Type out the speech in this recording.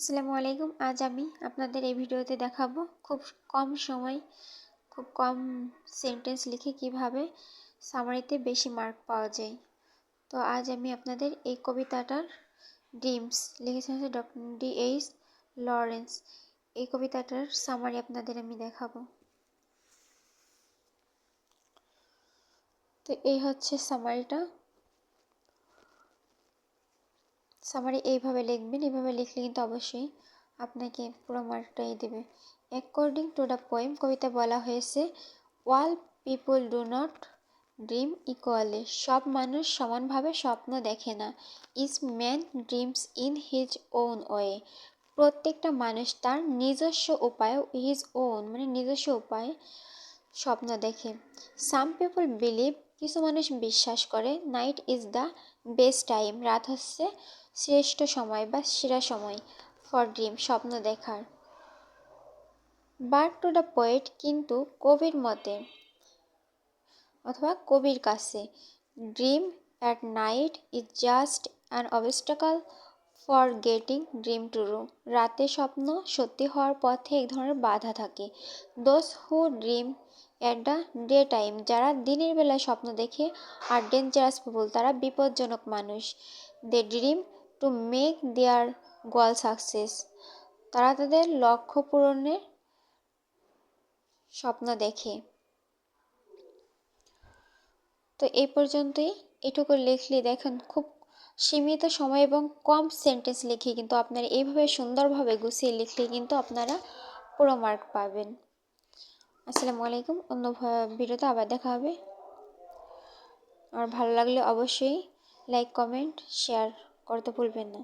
আসসালামু আলাইকুম। আজ আমি আপনাদের এই ভিডিওতে দেখাবো খুব কম সময়, খুব কম সেন্টেন্স লিখে কীভাবে সামারিতে বেশি মার্ক পাওয়া যায়। তো আজ আমি আপনাদের এই কবিতাটার ড্রিমস লিখেছেন হচ্ছে ডক্টর ডি এইচ লরেন্স এই কবিতাটার সামারি আপনাদের আমি দেখাবো। তো এই হচ্ছে সামারিটা সামারি এইভাবে লিখবেন, এইভাবে লিখলে কিন্তু অবশ্যই আপনাকে পুরো মার্কটাই দেবে। অ্যাকর্ডিং টু দ্য পোয়েম কবিতা বলা হয়েছে all people do not dream equally সব মানুষ সমানভাবে স্বপ্ন দেখে না। Each man dreams in his own way প্রত্যেকটা মানুষ তার নিজস্ব উপায়ে হিজ ওন মানে নিজস্ব উপায়ে স্বপ্ন দেখে। সাম পিপল বিলিভ কিছু মানুষ বিশ্বাস করে night is the best time রাত হচ্ছে শ্রেষ্ঠ সময় বা সেরা সময় ফর ড্রিম স্বপ্ন দেখার। বার্ড টু দ্য পোয়েট কিন্তু কবির মতে অথবা কবির কাছে dream at night is just an obstacle for getting dream to true রাতে স্বপ্ন সত্যি হওয়ার পথে এক ধরনের বাধা থাকে। Those who dream at the day time যারা দিনের বেলায় স্বপ্ন দেখে আর ডেঞ্জারাস পিপুল, তারা বিপজ্জনক মানুষ। They dream to make their goal success. তারা তাদের লক্ষ্য পূরণের স্বপ্ন দেখে। তো এই পর্যন্তই। এটুকু লিখলে দেখেন, খুব সীমিত সময় এবং কম সেন্টেন্স লিখে কিন্তু আপনারা এইভাবে সুন্দরভাবে গুছিয়ে লিখলে কিন্তু আপনারা পুরো মার্ক পাবেন। আসসালামু আলাইকুম, অন্য ভিডিওতে আবার দেখা হবে। আর ভালো লাগলে অবশ্যই লাইক কমেন্ট শেয়ার করতে ভুলবেন না।